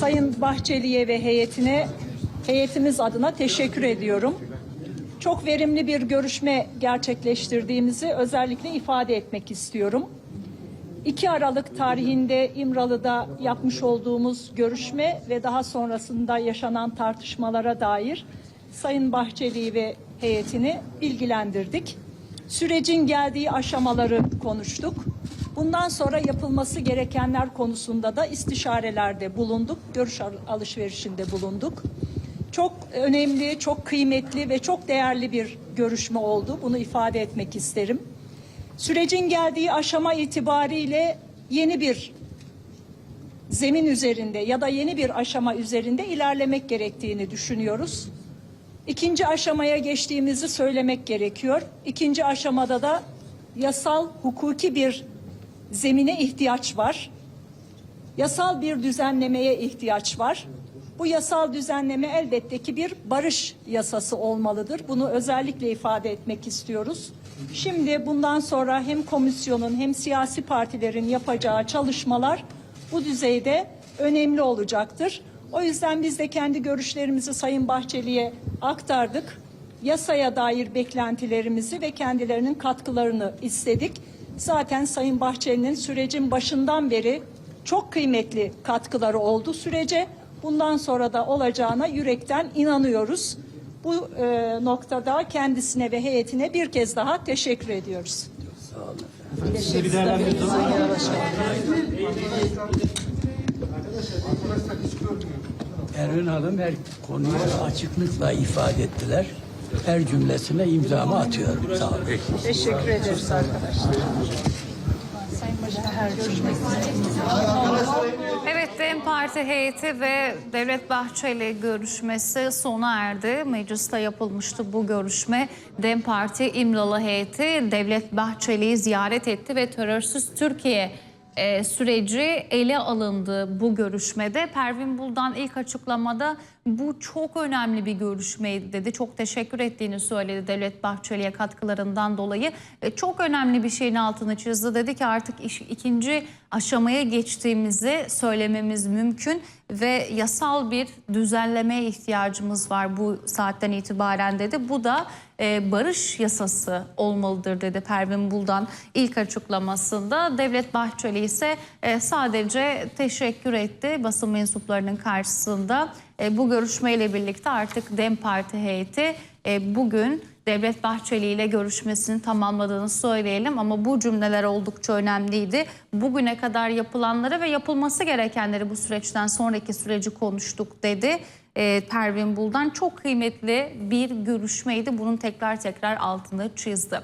Sayın Bahçeli'ye ve heyetine heyetimiz adına teşekkür ediyorum. Çok verimli bir görüşme gerçekleştirdiğimizi özellikle ifade etmek istiyorum. 2 Aralık tarihinde İmralı'da yapmış olduğumuz görüşme ve daha sonrasında yaşanan tartışmalara dair Sayın Bahçeli ve heyetini bilgilendirdik. Sürecin geldiği aşamaları konuştuk. Bundan sonra yapılması gerekenler konusunda da istişarelerde bulunduk, görüş al- alışverişinde bulunduk. Çok önemli, çok kıymetli ve çok değerli bir görüşme oldu. Bunu ifade etmek isterim. Sürecin geldiği aşama itibariyle yeni bir zemin üzerinde ya da yeni bir aşama üzerinde ilerlemek gerektiğini düşünüyoruz. İkinci aşamaya geçtiğimizi söylemek gerekiyor. İkinci aşamada da yasal, hukuki bir zemine ihtiyaç var. Yasal bir düzenlemeye ihtiyaç var. Bu yasal düzenleme elbette ki bir barış yasası olmalıdır. Bunu özellikle ifade etmek istiyoruz. Şimdi bundan sonra hem komisyonun hem siyasi partilerin yapacağı çalışmalar bu düzeyde önemli olacaktır. O yüzden biz de kendi görüşlerimizi Sayın Bahçeli'ye aktardık. Yasaya dair beklentilerimizi ve kendilerinin katkılarını istedik. Zaten Sayın Bahçeli'nin sürecin başından beri çok kıymetli katkıları oldu sürece. Bundan sonra da olacağına yürekten inanıyoruz. Bu e, noktada kendisine ve heyetine bir kez daha teşekkür ediyoruz. Erün Hanım her konuyu açıklıkla ifade ettiler. Her cümlesine imzamı atıyorum. Sağ olun. Teşekkür ederiz arkadaşlar. Evet DEM Parti heyeti ve Devlet Bahçeli görüşmesi sona erdi. Mecliste yapılmıştı bu görüşme. DEM Parti İmralı heyeti Devlet Bahçeli'yi ziyaret etti ve terörsüz Türkiye e, süreci ele alındı bu görüşmede. Pervin Buldan ilk açıklamada bu çok önemli bir görüşmeydi dedi. Çok teşekkür ettiğini söyledi Devlet Bahçeli'ye katkılarından dolayı. E, çok önemli bir şeyin altını çizdi. Dedi ki artık iş, ikinci aşamaya geçtiğimizi söylememiz mümkün ve yasal bir düzenlemeye ihtiyacımız var bu saatten itibaren dedi. Bu da e, barış yasası olmalıdır dedi Pervin Buldan ilk açıklamasında. Devlet Bahçeli ise e, sadece teşekkür etti basın mensuplarının karşısında. E, bu görüşmeyle birlikte artık DEM Parti heyeti e, bugün Devlet Bahçeli ile görüşmesini tamamladığını söyleyelim ama bu cümleler oldukça önemliydi. Bugüne kadar yapılanları ve yapılması gerekenleri bu süreçten sonraki süreci konuştuk dedi. E, Pervin Buldan çok kıymetli bir görüşmeydi. Bunun tekrar tekrar altını çizdi.